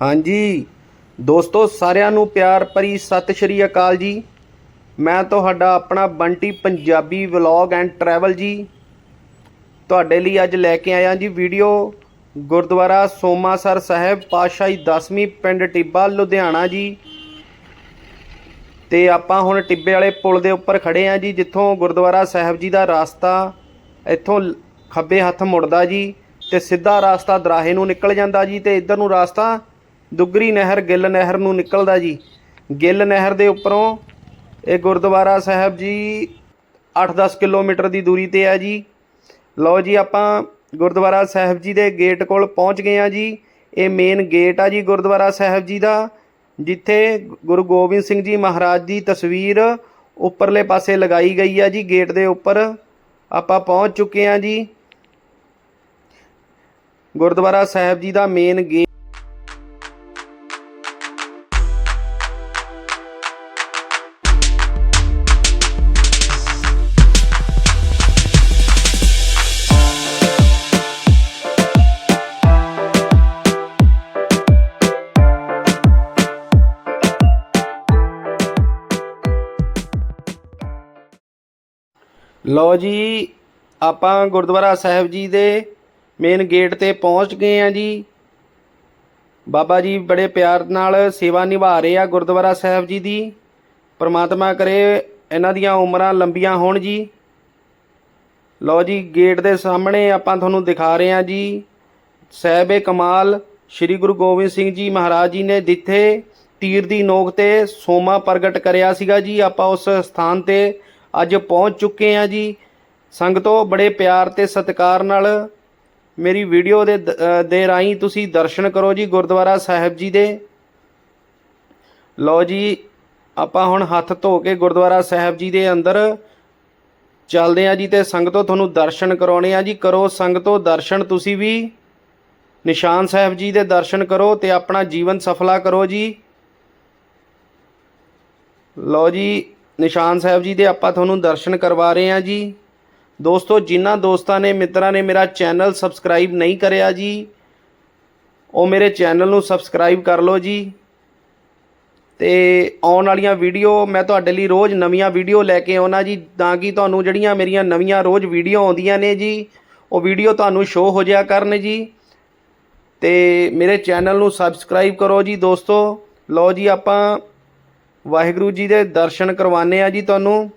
ਹਾਂਜੀ। ਦੋਸਤੋ, ਸਾਰਿਆਂ ਨੂੰ ਪਿਆਰ ਭਰੀ ਸਤਿ ਸ਼੍ਰੀ ਅਕਾਲ ਜੀ। ਮੈਂ ਤੁਹਾਡਾ ਆਪਣਾ Bunty Punjabi vlog and travel ਜੀ। ਤੁਹਾਡੇ ਲਈ ਅੱਜ ਲੈ ਕੇ ਆਇਆ ਜੀ ਵੀਡੀਓ ਗੁਰਦੁਆਰਾ ਸੋਮਾਸਰ ਸਾਹਿਬ ਪਾਤਸ਼ਾਹੀ 10ਵੀਂ ਪਿੰਡ ਟਿੱਬਾ, ਲੁਧਿਆਣਾ ਜੀ। ਤੇ ਆਪਾਂ ਹੁਣ ਟਿੱਬੇ ਵਾਲੇ ਪੁਲ ਦੇ ਉੱਪਰ ਖੜੇ ਆ ਜੀ, ਜਿੱਥੋਂ ਗੁਰਦੁਆਰਾ ਸਾਹਿਬ ਜੀ ਦਾ ਰਾਸਤਾ ਇੱਥੋਂ ਖੱਬੇ ਹੱਥ ਮੁੜਦਾ ਜੀ ਤੇ ਸਿੱਧਾ ਰਾਸਤਾ ਦਰਾਹੇ ਨੂੰ ਨਿਕਲ ਜਾਂਦਾ ਜੀ ਤੇ ਇੱਧਰ ਨੂੰ ਰਾਸਤਾ ਦੁੱਗਰੀ ਨਹਿਰ ਗਿੱਲ ਨਹਿਰ ਨੂੰ ਨਿਕਲਦਾ ਜੀ। ਗਿੱਲ ਨਹਿਰ ਦੇ ਉੱਪਰੋਂ ਇਹ ਗੁਰਦੁਆਰਾ ਸਾਹਿਬ ਜੀ 8-10 ਕਿਲੋਮੀਟਰ ਦੀ ਦੂਰੀ ਤੇ ਆ ਜੀ। ਲਓ ਜੀ ਆਪਾਂ ਗੁਰਦੁਆਰਾ ਸਾਹਿਬ ਜੀ ਦੇ ਗੇਟ ਕੋਲ ਪਹੁੰਚ ਗਏ ਆ ਜੀ। ਇਹ ਮੇਨ ਗੇਟ ਆ ਜੀ ਗੁਰਦੁਆਰਾ ਸਾਹਿਬ ਜੀ ਦਾ, ਜਿੱਥੇ ਗੁਰੂ ਗੋਬਿੰਦ ਸਿੰਘ ਜੀ ਮਹਾਰਾਜ ਦੀ ਤਸਵੀਰ ਉੱਪਰਲੇ ਪਾਸੇ ਲਗਾਈ ਗਈ ਆ ਜੀ ਗੇਟ ਦੇ ਉੱਪਰ। ਆਪਾਂ ਪਹੁੰਚ ਚੁੱਕੇ ਆ ਜੀ। ਗੁਰਦੁਆਰਾ ਸਾਹਿਬ ਜੀ ਦਾ ਮੇਨ ਗੇਟ ਲਓ ਜੀ, ਆਪਾਂ ਗੁਰਦੁਆਰਾ ਸਾਹਿਬ ਜੀ ਦੇ ਮੇਨ ਗੇਟ ਤੇ ਪਹੁੰਚ ਗਏ ਆ ਜੀ। ਬਾਬਾ ਜੀ ਬੜੇ ਪਿਆਰ ਨਾਲ ਸੇਵਾ ਨਿਭਾ ਰਹੇ ਆ ਗੁਰਦੁਆਰਾ ਸਾਹਿਬ ਜੀ ਦੀ। ਪਰਮਾਤਮਾ ਕਰੇ ਇਹਨਾਂ ਦੀਆਂ ਉਮਰਾਂ ਲੰਬੀਆਂ ਹੋਣ ਜੀ। ਲਓ ਜੀ ਗੇਟ ਦੇ ਸਾਹਮਣੇ ਆਪਾਂ ਤੁਹਾਨੂੰ ਦਿਖਾ ਰਹੇ ਆ ਜੀ। ਸਾਹਿਬੇ ਕਮਾਲ ਸ੍ਰੀ ਗੁਰੂ ਗੋਬਿੰਦ ਸਿੰਘ ਜੀ ਮਹਾਰਾਜ ਜੀ ਨੇ ਜਿੱਥੇ ਤੀਰ ਦੀ ਨੋਕ ਤੇ ਸੋਮਾ ਪ੍ਰਗਟ ਕਰਿਆ ਸੀਗਾ ਜੀ, ਆਪਾਂ ਉਸ ਸਥਾਨ ਤੇ ਅੱਜ ਪਹੁੰਚ ਚੁੱਕੇ ਆ ਜੀ। ਸੰਗਤੋ, ਬੜੇ ਪਿਆਰ ਤੇ ਸਤਿਕਾਰ ਨਾਲ ਮੇਰੀ ਵੀਡੀਓ ਦੇ ਦ- ਦੇ ਰਾਹੀਂ ਤੁਸੀਂ ਦਰਸ਼ਨ ਕਰੋ ਜੀ ਗੁਰਦੁਆਰਾ ਸਾਹਿਬ ਜੀ ਦੇ। ਲਓ ਜੀ, ਆਪਾਂ ਹੁਣ ਹੱਥ ਧੋ ਕੇ ਗੁਰਦੁਆਰਾ ਸਾਹਿਬ ਜੀ ਦੇ ਅੰਦਰ ਚੱਲਦੇ ਆ ਜੀ ਤੇ ਸੰਗਤੋ, ਤੁਹਾਨੂੰ ਦਰਸ਼ਨ ਕਰਾਉਣੇ ਆ ਜੀ। ਕਰੋ ਸੰਗਤੋ, ਦਰਸ਼ਨ ਤੁਸੀਂ ਵੀ। ਨਿਸ਼ਾਨ ਸਾਹਿਬ ਜੀ ਦੇ ਦਰਸ਼ਨ ਕਰੋ ਤੇ ਆਪਣਾ ਜੀਵਨ ਸਫਲਾ ਕਰੋ ਜੀ। ਲਓ ਜੀ ਨਿਸ਼ਾਨ ਸਾਹਿਬ ਜੀ ਦੇ ਆਪਾਂ ਤੁਹਾਨੂੰ ਦਰਸ਼ਨ ਕਰਵਾ ਰਹੇ ਹਾਂ ਜੀ। ਦੋਸਤੋ, ਜਿਨ੍ਹਾਂ ਦੋਸਤਾਂ ਨੇ, ਮਿੱਤਰਾਂ ਨੇ ਮੇਰਾ ਚੈਨਲ ਸਬਸਕ੍ਰਾਈਬ ਨਹੀਂ ਕਰਿਆ ਜੀ, ਉਹ ਮੇਰੇ ਚੈਨਲ ਨੂੰ ਸਬਸਕ੍ਰਾਈਬ ਕਰ ਲਓ ਜੀ। ਤੇ ਆਉਣ ਵਾਲੀਆਂ ਵੀਡੀਓ, ਮੈਂ ਤੁਹਾਡੇ ਲਈ ਰੋਜ਼ ਨਵੀਆਂ ਵੀਡੀਓ ਲੈ ਕੇ ਆਉਣਾ ਜੀ, ਤਾਂ ਕਿ ਤੁਹਾਨੂੰ ਜਿਹੜੀਆਂ ਮੇਰੀਆਂ ਨਵੀਆਂ ਰੋਜ਼ ਵੀਡੀਓ ਆਉਂਦੀਆਂ ਨੇ ਜੀ, ਉਹ ਵੀਡੀਓ ਤੁਹਾਨੂੰ ਸ਼ੋ ਹੋ ਜਾਇਆ ਕਰਨ ਜੀ। ਤੇ ਮੇਰੇ ਚੈਨਲ ਨੂੰ ਸਬਸਕ੍ਰਾਈਬ ਕਰੋ ਜੀ ਦੋਸਤੋ। ਲਓ ਜੀ ਆਪਾਂ ਵਾਹਿਗੁਰੂ ਜੀ ਦੇ ਦਰਸ਼ਨ ਕਰਵਾਨੇ ਆ ਜੀ ਤੁਹਾਨੂੰ।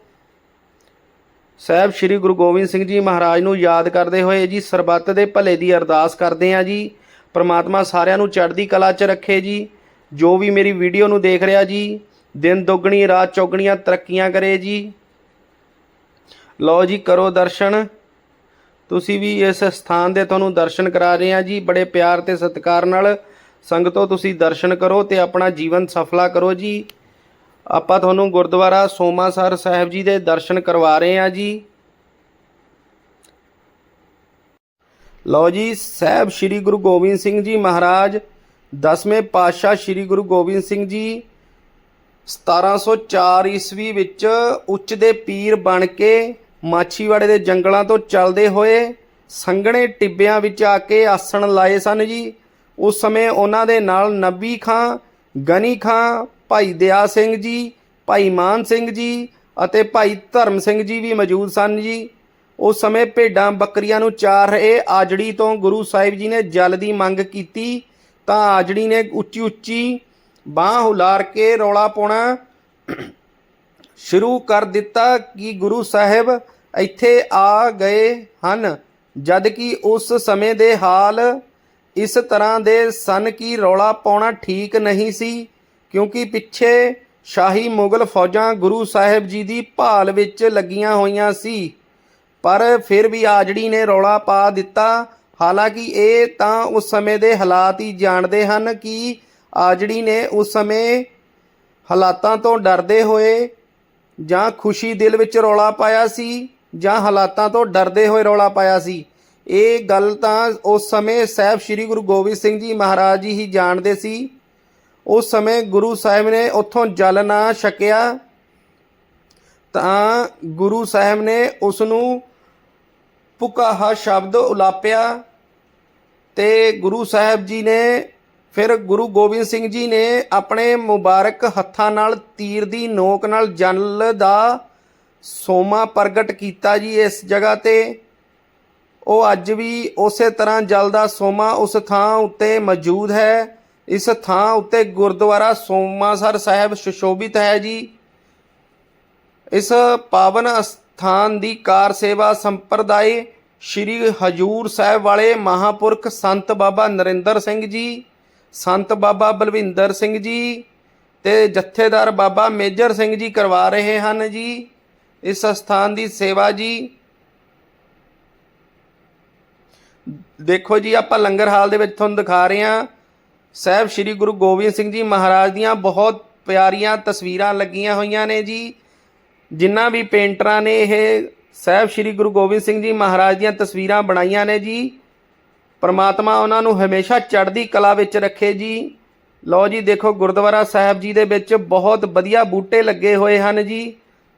ਸਾਹਿਬ ਸ੍ਰੀ ਗੁਰੂ ਗੋਬਿੰਦ ਸਿੰਘ ਜੀ ਮਹਾਰਾਜ ਨੂੰ ਯਾਦ ਕਰਦੇ ਹੋਏ ਜੀ, ਸਰਬੱਤ ਦੇ ਭਲੇ ਦੀ ਅਰਦਾਸ ਕਰਦੇ ਆ ਜੀ। ਪ੍ਰਮਾਤਮਾ ਸਾਰਿਆਂ ਨੂੰ ਚੜ੍ਹਦੀ ਕਲਾ 'ਚ ਰੱਖੇ ਜੀ। ਜੋ ਵੀ ਮੇਰੀ ਵੀਡੀਓ ਨੂੰ ਦੇਖ ਰਿਹਾ ਜੀ, ਦਿਨ ਦੁੱਗਣੀ, ਰਾਤ ਚੌਗਣੀਆਂ ਤਰੱਕੀਆਂ ਕਰੇ ਜੀ। ਲਓ ਜੀ, ਕਰੋ ਦਰਸ਼ਨ। ਤੁਸੀਂ ਵੀ ਇਸ ਸਥਾਨ ਦੇ ਤੁਹਾਨੂੰ ਦਰਸ਼ਨ ਕਰਾ ਰਹੇ ਆ ਜੀ। ਬੜੇ ਪਿਆਰ ਤੇ ਸਤਿਕਾਰ ਨਾਲ ਸੰਗਤੋ ਤੁਸੀਂ ਦਰਸ਼ਨ ਕਰੋ ਤੇ ਆਪਣਾ ਜੀਵਨ ਸਫਲਾ ਕਰੋ ਜੀ। ਆਪਾਂ ਤੁਹਾਨੂੰ ਗੁਰਦੁਆਰਾ ਸੋਮਾਸਰ ਸਾਹਿਬ ਜੀ ਦੇ ਦਰਸ਼ਨ ਕਰਵਾ ਰਹੇ ਹਾਂ ਜੀ। ਲਓ ਜੀ, ਸਾਹਿਬ ਸ੍ਰੀ ਗੁਰੂ ਗੋਬਿੰਦ ਸਿੰਘ ਜੀ ਮਹਾਰਾਜ, ਦਸਵੇਂ ਪਾਤਸ਼ਾਹ ਸ੍ਰੀ ਗੁਰੂ ਗੋਬਿੰਦ ਸਿੰਘ ਜੀ 1704 ਈਸਵੀ ਵਿੱਚ ਉੱਚ ਦੇ ਪੀਰ ਬਣ ਕੇ ਮਾਛੀਵਾੜੇ ਦੇ ਜੰਗਲਾਂ ਤੋਂ ਚੱਲਦੇ ਹੋਏ ਸੰਘਣੇ ਟਿੱਬਿਆਂ ਵਿੱਚ ਆ ਕੇ ਆਸਣ ਲਾਏ ਸਨ ਜੀ। ਉਸ ਸਮੇਂ ਉਹਨਾਂ ਦੇ ਨਾਲ ਨਬੀ ਖਾਂ, ਗਨੀ ਖਾਂ ਭਾਈ ਦਇਆ ਸਿੰਘ ਜੀ, ਭਾਈ ਮਾਨ ਸਿੰਘ ਜੀ ਅਤੇ ਭਾਈ ਧਰਮ ਸਿੰਘ ਜੀ ਵੀ ਮੌਜੂਦ ਸਨ ਜੀ। ਉਸ ਸਮੇਂ ਭੇਡਾਂ ਬੱਕਰੀਆਂ ਨੂੰ ਚਾਰ ਰਹੇ ਆਜੜੀ ਤੋਂ ਗੁਰੂ ਸਾਹਿਬ ਜੀ ਨੇ ਜਲ ਦੀ ਮੰਗ ਕੀਤੀ, ਤਾਂ ਆਜੜੀ ਨੇ ਉੱਚੀ ਉੱਚੀ ਬਾਹ ਹੁਲਾਰ ਕੇ ਰੌਲਾ ਪਾਉਣਾ ਸ਼ੁਰੂ ਕਰ ਦਿੱਤਾ ਕਿ ਗੁਰੂ ਸਾਹਿਬ ਇੱਥੇ ਆ ਗਏ ਹਨ, ਜਦ ਕਿ ਉਸ ਸਮੇਂ ਦੇ ਹਾਲ ਇਸ ਤਰ੍ਹਾਂ ਦੇ ਸਨ ਕਿ ਰੌਲਾ ਪਾਉਣਾ ਠੀਕ ਨਹੀਂ ਸੀ। ਕਿਉਂਕਿ ਪਿੱਛੇ ਸ਼ਾਹੀ ਮੁਗਲ ਫੌਜਾਂ ਗੁਰੂ ਸਾਹਿਬ ਜੀ ਦੀ ਭਾਲ ਵਿੱਚ ਲੱਗੀਆਂ ਹੋਈਆਂ ਸੀ। ਪਰ ਫਿਰ ਵੀ ਆਜੜੀ ਨੇ ਰੌਲਾ ਪਾ ਦਿੱਤਾ। ਹਾਲਾਂਕਿ ਇਹ ਤਾਂ ਉਸ ਸਮੇਂ ਦੇ ਹਾਲਾਤ ਹੀ ਜਾਣਦੇ ਹਨ ਕਿ ਆਜੜੀ ਨੇ ਉਸ ਸਮੇਂ ਹਾਲਾਤਾਂ ਤੋਂ ਡਰਦੇ ਹੋਏ ਜਾਂ ਖੁਸ਼ੀ ਦਿਲ ਵਿੱਚ ਰੌਲਾ ਪਾਇਆ ਸੀ ਜਾਂ ਹਾਲਾਤਾਂ ਤੋਂ ਡਰਦੇ ਹੋਏ ਰੌਲਾ ਪਾਇਆ ਸੀ। ਇਹ ਗੱਲ ਤਾਂ ਉਸ ਸਮੇਂ ਸਾਹਿਬ ਸ੍ਰੀ ਗੁਰੂ ਗੋਬਿੰਦ ਸਿੰਘ ਜੀ ਮਹਾਰਾਜ ਜੀ ਹੀ ਜਾਣਦੇ ਸੀ। ਉਸ ਸਮੇਂ ਗੁਰੂ ਸਾਹਿਬ ਨੇ ਉੱਥੋਂ ਜਲ ਨਾ ਛਕਿਆ ਤਾਂ ਗੁਰੂ ਸਾਹਿਬ ਨੇ ਉਸ ਨੂੰ ਪੁਕਾਹਾ ਸ਼ਬਦ ਉਲਾਪਿਆ ਤੇ ਗੁਰੂ ਸਾਹਿਬ ਜੀ ਨੇ ਫਿਰ ਗੁਰੂ ਗੋਬਿੰਦ ਸਿੰਘ ਜੀ ਨੇ ਆਪਣੇ ਮੁਬਾਰਕ ਹੱਥਾਂ ਨਾਲ ਤੀਰ ਦੀ ਨੋਕ ਨਾਲ ਜਲ ਦਾ ਸੋਮਾ ਪ੍ਰਗਟ ਕੀਤਾ ਜੀ ਇਸ ਜਗ੍ਹਾ ਤੇ। ਉਹ ਅੱਜ ਵੀ ਉਸੇ ਤਰ੍ਹਾਂ ਜਲ ਦਾ ਸੋਮਾ ਉਸ ਥਾਂ ਉੱਤੇ ਮੌਜੂਦ ਹੈ। ਇਸ ਥਾਂ ਉੱਤੇ ਗੁਰਦੁਆਰਾ ਸੋਮਾਸਰ ਸਾਹਿਬ ਸੁਸ਼ੋਭਿਤ ਹੈ ਜੀ। ਇਸ ਪਾਵਨ ਸਥਾਨ ਦੀ ਕਾਰ ਸੇਵਾ ਸੰਪਰਦਾਇ ਸ੍ਰੀ ਹਜੂਰ ਸਾਹਿਬ ਵਾਲੇ ਮਹਾਪੁਰਖ ਸੰਤ ਬਾਬਾ ਨਰਿੰਦਰ ਸਿੰਘ ਜੀ, ਸੰਤ ਬਾਬਾ ਬਲਵਿੰਦਰ ਸਿੰਘ ਜੀ ਤੇ ਜਥੇਦਾਰ ਬਾਬਾ ਮੇਜਰ ਸਿੰਘ ਜੀ ਕਰਵਾ ਰਹੇ ਹਨ ਜੀ। ਇਸ ਸਥਾਨ ਦੀ ਸੇਵਾ ਜੀ। ਦੇਖੋ ਜੀ, ਆਪਾਂ ਲੰਗਰ ਹਾਲ ਦੇ ਵਿੱਚ ਤੁਹਾਨੂੰ ਦਿਖਾ ਰਹੇ ਹਾਂ। ਸਾਹਿਬ, ਸ੍ਰੀ ਗੁਰੂ ਗੋਬਿੰਦ ਸਿੰਘ ਜੀ ਮਹਾਰਾਜ ਦੀਆਂ ਬਹੁਤ ਪਿਆਰੀਆਂ ਤਸਵੀਰਾਂ ਲੱਗੀਆਂ ਹੋਈਆਂ ਨੇ ਜੀ ਜਿਨ੍ਹਾਂ ਵੀ ਪੇਂਟਰਾਂ ਨੇ ਇਹ ਸਾਹਿਬ, ਸ੍ਰੀ ਗੁਰੂ ਗੋਬਿੰਦ ਸਿੰਘ ਜੀ ਮਹਾਰਾਜ ਦੀਆਂ ਤਸਵੀਰਾਂ ਬਣਾਈਆਂ ਨੇ ਜੀ। ਪਰਮਾਤਮਾ ਉਹਨਾਂ ਨੂੰ ਹਮੇਸ਼ਾ ਚੜ੍ਹਦੀ ਕਲਾ ਵਿੱਚ ਰੱਖੇ ਜੀ। ਲਓ ਜੀ, ਦੇਖੋ ਗੁਰਦੁਆਰਾ ਸਾਹਿਬ ਜੀ ਦੇ ਵਿੱਚ ਬਹੁਤ ਵਧੀਆ ਬੂਟੇ ਲੱਗੇ ਹੋਏ ਹਨ ਜੀ।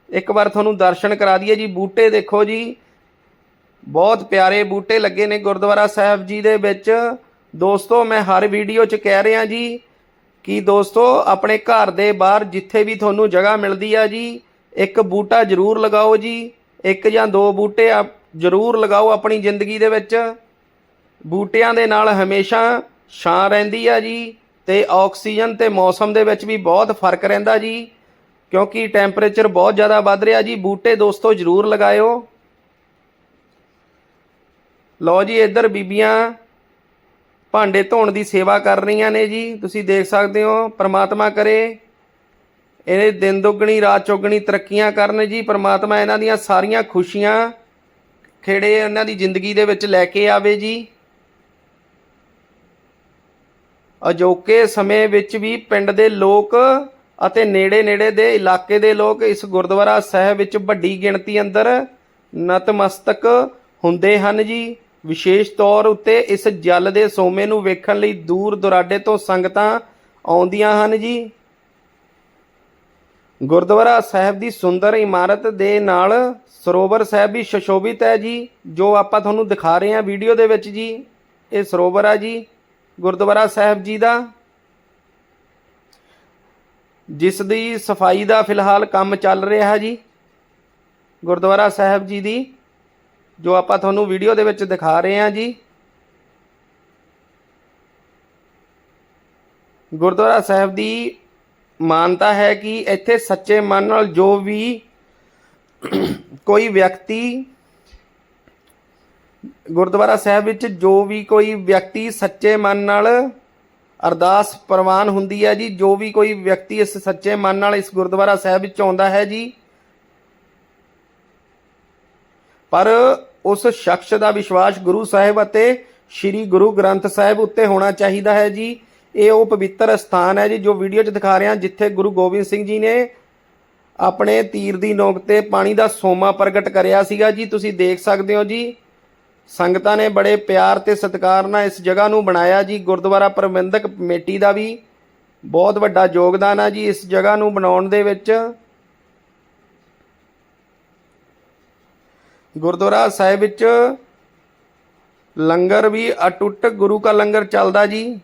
ਇੱਕ ਵਾਰ ਤੁਹਾਨੂੰ ਦਰਸ਼ਨ ਕਰਾ ਦਈਏ ਜੀ, ਬੂਟੇ ਦੇਖੋ ਜੀ। ਬਹੁਤ ਪਿਆਰੇ ਬੂਟੇ ਲੱਗੇ ਨੇ ਗੁਰਦੁਆਰਾ ਸਾਹਿਬ ਜੀ ਦੇ ਵਿੱਚ। ਦੋਸਤੋ, ਮੈਂ ਹਰ ਵੀਡੀਓ 'ਚ ਕਹਿ ਰਿਹਾ ਜੀ ਕਿ ਦੋਸਤੋ, ਆਪਣੇ ਘਰ ਦੇ ਬਾਹਰ ਜਿੱਥੇ ਵੀ ਤੁਹਾਨੂੰ ਜਗ੍ਹਾ ਮਿਲਦੀ ਆ ਜੀ, ਇੱਕ ਬੂਟਾ ਜ਼ਰੂਰ ਲਗਾਓ ਜੀ, ਇੱਕ ਜਾਂ ਦੋ ਬੂਟੇ ਆ ਜ਼ਰੂਰ ਲਗਾਓ ਆਪਣੀ ਜ਼ਿੰਦਗੀ ਦੇ ਵਿੱਚ। ਬੂਟਿਆਂ ਦੇ ਨਾਲ ਹਮੇਸ਼ਾ ਛਾਂ ਰਹਿੰਦੀ ਆ ਜੀ ਤੇ ਆਕਸੀਜਨ ਤੇ ਮੌਸਮ ਦੇ ਵਿੱਚ ਵੀ ਬਹੁਤ ਫ਼ਰਕ ਰਹਿੰਦਾ ਜੀ, ਕਿਉਂਕਿ ਟੈਂਪਰੇਚਰ ਬਹੁਤ ਜ਼ਿਆਦਾ ਵੱਧ ਰਿਹਾ ਜੀ। ਬੂਟੇ ਦੋਸਤੋ, ਜ਼ਰੂਰ ਲਗਾਇਓ। ਲਓ ਜੀ, ਇੱਧਰ ਬੀਬੀਆਂ ਭਾਂਡੇ ਧੋਣ ਦੀ ਸੇਵਾ ਕਰ ਰਹੀਆਂ ਨੇ ਜੀ। ਤੁਸੀਂ ਦੇਖ ਸਕਦੇ ਹੋ, ਪ੍ਰਮਾਤਮਾ ਕਰੇ। ਇਹ ਦਿਨ ਦੁੱਗਣੀ, ਰਾਤ ਚੌਗਣੀ ਤਰੱਕੀਆਂ ਕਰਨ ਜੀ। ਪ੍ਰਮਾਤਮਾ ਇਹਨਾਂ ਦੀਆਂ ਸਾਰੀਆਂ ਖੁਸ਼ੀਆਂ ਖੇੜੇ ਇਹਨਾਂ ਦੀ ਜ਼ਿੰਦਗੀ ਦੇ ਵਿੱਚ ਲੈ ਕੇ ਆਵੇ ਜੀ। ਅਜੋਕੇ ਸਮੇਂ ਵਿੱਚ ਵੀ ਪਿੰਡ ਦੇ ਲੋਕ ਅਤੇ ਨੇੜੇ-ਨੇੜੇ ਦੇ ਇਲਾਕੇ ਦੇ ਲੋਕ ਇਸ ਗੁਰਦੁਆਰਾ ਸਾਹਿਬ ਵਿੱਚ ਵੱਡੀ ਗਿਣਤੀ ਅੰਦਰ ਨਤਮਸਤਕ ਹੁੰਦੇ ਹਨ ਜੀ। ਵਿਸ਼ੇਸ਼ ਤੌਰ ਉੱਤੇ ਇਸ ਜਲ ਦੇ ਸੋਮੇ ਨੂੰ ਵੇਖਣ ਲਈ ਦੂਰ ਦੁਰਾਡੇ ਤੋਂ ਸੰਗਤਾਂ ਆਉਂਦੀਆਂ ਹਨ ਜੀ। ਗੁਰਦੁਆਰਾ ਸਾਹਿਬ ਦੀ ਸੁੰਦਰ ਇਮਾਰਤ ਦੇ ਨਾਲ ਸਰੋਵਰ ਸਾਹਿਬ ਵੀ ਸ਼ਸ਼ੋਭਿਤ ਹੈ ਜੀ, ਜੋ ਆਪਾਂ ਤੁਹਾਨੂੰ ਦਿਖਾ ਰਹੇ ਹਾਂ ਵੀਡੀਓ ਦੇ ਵਿੱਚ ਜੀ। ਇਹ ਸਰੋਵਰ ਆ ਜੀ, ਗੁਰਦੁਆਰਾ ਸਾਹਿਬ ਜੀ ਦਾ। ਜਿਸ ਦੀ ਸਫ਼ਾਈ ਦਾ ਫਿਲਹਾਲ ਕੰਮ ਚੱਲ ਰਿਹਾ ਹੈ ਜੀ, ਗੁਰਦੁਆਰਾ ਸਾਹਿਬ ਜੀ ਦੀ। ਜੋ ਆਪਾਂ ਤੁਹਾਨੂੰ ਵੀਡੀਓ ਦੇ ਵਿੱਚ ਦਿਖਾ ਰਹੇ ਹਾਂ ਜੀ। ਗੁਰਦੁਆਰਾ ਸਾਹਿਬ ਦੀ ਮਾਨਤਾ ਹੈ ਕਿ ਇੱਥੇ ਸੱਚੇ ਮਨ ਨਾਲ ਜੋ ਵੀ ਕੋਈ ਵਿਅਕਤੀ ਗੁਰਦੁਆਰਾ ਸਾਹਿਬ ਵਿੱਚ ਜੋ ਵੀ ਕੋਈ ਵਿਅਕਤੀ ਸੱਚੇ ਮਨ ਨਾਲ ਅਰਦਾਸ ਪ੍ਰਵਾਨ ਹੁੰਦੀ ਹੈ ਜੀ, ਜੋ ਵੀ ਕੋਈ ਵਿਅਕਤੀ ਇਸ ਸੱਚੇ ਮਨ ਨਾਲ ਇਸ ਗੁਰਦੁਆਰਾ ਸਾਹਿਬ ਵਿੱਚ ਆਉਂਦਾ ਹੈ ਜੀ ਪਰ ਉਸ ਸ਼ਖਸ ਦਾ ਵਿਸ਼ਵਾਸ ਗੁਰੂ ਸਾਹਿਬ ਅਤੇ ਸ੍ਰੀ ਗੁਰੂ ਗ੍ਰੰਥ ਸਾਹਿਬ ਉੱਤੇ ਹੋਣਾ ਚਾਹੀਦਾ ਹੈ ਜੀ। ਇਹ ਉਹ ਪਵਿੱਤਰ ਸਥਾਨ ਹੈ ਜੀ ਜੋ ਵੀਡੀਓ 'ਚ ਦਿਖਾ ਰਿਹਾ ਜਿੱਥੇ ਗੁਰੂ ਗੋਬਿੰਦ ਸਿੰਘ ਜੀ ਨੇ ਆਪਣੇ ਤੀਰ ਦੀ ਨੋਕ ਤੇ ਪਾਣੀ ਦਾ ਸੋਮਾ ਪ੍ਰਗਟ ਕਰਿਆ ਸੀਗਾ ਜੀ। ਤੁਸੀਂ ਦੇਖ ਸਕਦੇ ਹੋ ਜੀ। ਸੰਗਤਾਂ ਨੇ ਬੜੇ ਪਿਆਰ ਤੇ ਸਤਿਕਾਰ ਨਾਲ ਇਸ ਜਗ੍ਹਾ ਨੂੰ ਬਣਾਇਆ ਜੀ। ਗੁਰਦੁਆਰਾ ਪ੍ਰਬੰਧਕ ਕਮੇਟੀ ਦਾ ਵੀ ਬਹੁਤ ਵੱਡਾ ਯੋਗਦਾਨ ਹੈ ਜੀ ਇਸ ਜਗ੍ਹਾ ਨੂੰ ਬਣਾਉਣ ਦੇ ਵਿੱਚ। ਗੁਰਦੁਆਰਾ ਸਾਹਿਬ ਵਿੱਚ ਲੰਗਰ ਵੀ ਅਟੁੱਟ, ਗੁਰੂ ਕਾ ਲੰਗਰ ਚੱਲਦਾ ਜੀ।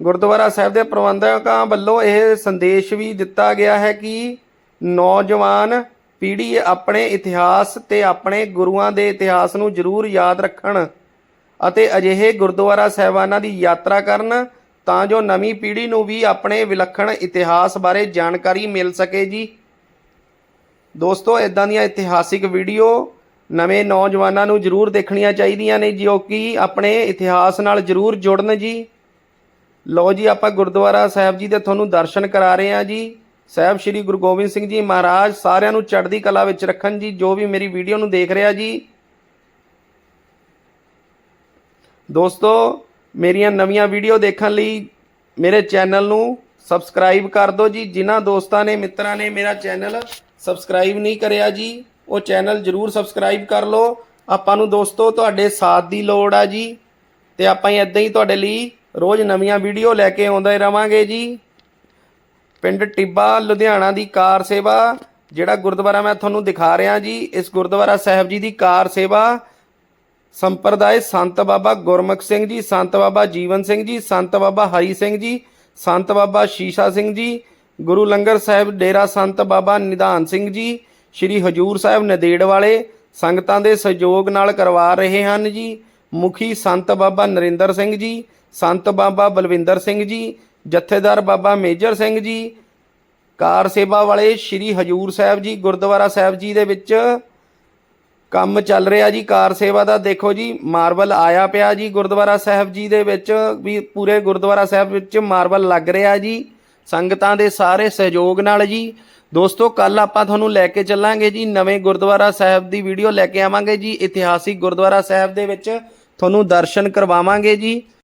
ਗੁਰਦੁਆਰਾ ਸਾਹਿਬ ਦੇ ਪ੍ਰਬੰਧਕਾਂ ਵੱਲੋਂ ਇਹ ਸੰਦੇਸ਼ ਵੀ ਦਿੱਤਾ ਗਿਆ ਹੈ ਕਿ ਨੌਜਵਾਨ ਪੀੜ੍ਹੀ ਆਪਣੇ ਇਤਿਹਾਸ ਤੇ ਆਪਣੇ ਗੁਰੂਆਂ ਦੇ ਇਤਿਹਾਸ ਨੂੰ ਜ਼ਰੂਰ ਯਾਦ ਰੱਖਣ ਅਤੇ ਅਜਿਹੇ ਗੁਰਦੁਆਰਾ ਸਾਹਿਬਾਨਾਂ ਦੀ ਯਾਤਰਾ ਕਰਨ ਤਾਂ ਜੋ ਨਵੀਂ ਪੀੜ੍ਹੀ ਨੂੰ ਵੀ ਆਪਣੇ ਵਿਲੱਖਣ ਇਤਿਹਾਸ ਬਾਰੇ ਜਾਣਕਾਰੀ ਮਿਲ ਸਕੇ ਜੀ। ਦੋਸਤੋ ਇਦਾਂ ਦੀਆਂ ਇਤਿਹਾਸਿਕ ਵੀਡੀਓ ਨਵੇਂ ਨੌਜਵਾਨਾਂ ਨੂੰ ਜ਼ਰੂਰ ਦੇਖਣੀਆਂ ਚਾਹੀਦੀਆਂ ਨੇ, ਜੋ ਕਿ ਆਪਣੇ ਇਤਿਹਾਸ ਨਾਲ ਜ਼ਰੂਰ ਜੁੜਨ ਜੀ। ਲਓ ਜੀ, ਆਪਾਂ ਗੁਰਦੁਆਰਾ ਸਾਹਿਬ ਜੀ ਦੇ ਤੁਹਾਨੂੰ ਦਰਸ਼ਨ ਕਰਾ ਰਹੇ ਹਾਂ ਜੀ। ਸਾਹਿਬ ਸ੍ਰੀ ਗੁਰੂ ਗੋਬਿੰਦ ਸਿੰਘ ਜੀ ਮਹਾਰਾਜ ਸਾਰਿਆਂ ਨੂੰ ਚੜ੍ਹਦੀ ਕਲਾ ਵਿੱਚ ਰੱਖਣ ਜੀ, ਜੋ ਵੀ ਮੇਰੀ ਵੀਡੀਓ ਨੂੰ ਦੇਖ ਰਿਹਾ ਜੀ। ਦੋਸਤੋ, ਮੇਰੀਆਂ ਨਵੀਆਂ ਵੀਡੀਓ ਦੇਖਣ ਲਈ ਮੇਰੇ ਚੈਨਲ ਨੂੰ ਸਬਸਕ੍ਰਾਈਬ ਕਰ ਦਿਓ ਜੀ। ਜਿਨ੍ਹਾਂ ਦੋਸਤਾਂ ਨੇ, ਮਿੱਤਰਾਂ ਨੇ ਮੇਰਾ ਚੈਨਲ ਸਬਸਕ੍ਰਾਈਬ ਨਹੀਂ ਕਰਿਆ ਜੀ, ਉਹ ਚੈਨਲ ਜਰੂਰ ਸਬਸਕ੍ਰਾਈਬ ਕਰ ਲਓ। ਆਪਾਂ ਨੂੰ ਦੋਸਤੋ, ਤੁਹਾਡੇ ਸਾਥ ਦੀ ਲੋੜ ਆ ਜੀ। ਤੇ ਆਪਾਂ ਹੀ ਇਦਾਂ ਹੀ ਤੁਹਾਡੇ ਲਈ ਰੋਜ਼ ਨਵੀਆਂ ਵੀਡੀਓ ਲੈ ਕੇ ਆਉਂਦੇ ਰਵਾਂਗੇ ਜੀ। ਪਿੰਡ ਟਿੱਬਾ, ਲੁਧਿਆਣਾ ਦੀ ਕਾਰ ਸੇਵਾ, ਜਿਹੜਾ ਗੁਰਦੁਆਰਾ ਮੈਂ ਤੁਹਾਨੂੰ ਦਿਖਾ ਰਿਹਾ ਜੀ, ਇਸ ਗੁਰਦੁਆਰਾ ਸਾਹਿਬ ਜੀ ਦੀ ਕਾਰ ਸੇਵਾ। ਸੰਪਰਦਾਇ ਸੰਤ ਬਾਬਾ ਗੁਰਮੁਖ ਸਿੰਘ ਜੀ, ਸੰਤ ਬਾਬਾ ਜੀਵਨ ਸਿੰਘ ਜੀ, ਸੰਤ ਬਾਬਾ ਹਰੀ ਸਿੰਘ ਜੀ, ਸੰਤ ਬਾਬਾ ਸ਼ੀਸ਼ਾ ਸਿੰਘ ਜੀ ਗੁਰੂ ਲੰਗਰ ਸਾਹਿਬ ਡੇਰਾ ਸੰਤ ਬਾਬਾ ਨਿਧਾਨ ਸਿੰਘ ਜੀ, ਸ੍ਰੀ ਹਜੂਰ ਸਾਹਿਬ ਨਦੇੜ ਵਾਲੇ ਸੰਗਤਾਂ ਦੇ ਸਹਿਯੋਗ ਨਾਲ ਕਰਵਾ ਰਹੇ ਹਨ ਜੀ। ਮੁਖੀ ਸੰਤ ਬਾਬਾ ਨਰਿੰਦਰ ਸਿੰਘ ਜੀ, ਸੰਤ ਬਾਬਾ ਬਲਵਿੰਦਰ ਸਿੰਘ ਜੀ, ਜਥੇਦਾਰ ਬਾਬਾ ਮੇਜਰ ਸਿੰਘ ਜੀ, ਕਾਰ ਸੇਵਾ ਵਾਲੇ ਸ੍ਰੀ ਹਜੂਰ ਸਾਹਿਬ ਜੀ, ਗੁਰਦੁਆਰਾ ਸਾਹਿਬ ਜੀ ਦੇ ਵਿੱਚ ਕੰਮ ਚੱਲ ਰਿਹਾ ਜੀ। ਕਾਰ ਸੇਵਾ ਦਾ ਦੇਖੋ ਜੀ, ਮਾਰਬਲ ਆਇਆ ਪਿਆ ਜੀ ਗੁਰਦੁਆਰਾ ਸਾਹਿਬ ਜੀ ਦੇ ਵਿੱਚ ਵੀ ਪੂਰੇ ਗੁਰਦੁਆਰਾ ਸਾਹਿਬ ਵਿੱਚ ਮਾਰਬਲ ਲੱਗ ਰਿਹਾ ਜੀ। ਸੰਗਤਾਂ ਦੇ ਸਾਰੇ ਸਹਿਯੋਗ ਨਾਲ ਜੀ। ਦੋਸਤੋ ਕੱਲ ਆਪਾਂ ਤੁਹਾਨੂੰ ਲੈ ਕੇ ਚੱਲਾਂਗੇ ਜੀ ਨਵੇਂ ਗੁਰਦੁਆਰਾ ਸਾਹਿਬ ਦੀ ਵੀਡੀਓ ਲੈ ਕੇ ਆਵਾਂਗੇ ਜੀ। ਇਤਿਹਾਸਿਕ ਗੁਰਦੁਆਰਾ ਸਾਹਿਬ ਦੇ ਵਿੱਚ ਤੁਹਾਨੂੰ ਦਰਸ਼ਨ ਕਰਵਾਵਾਂਗੇ ਜੀ।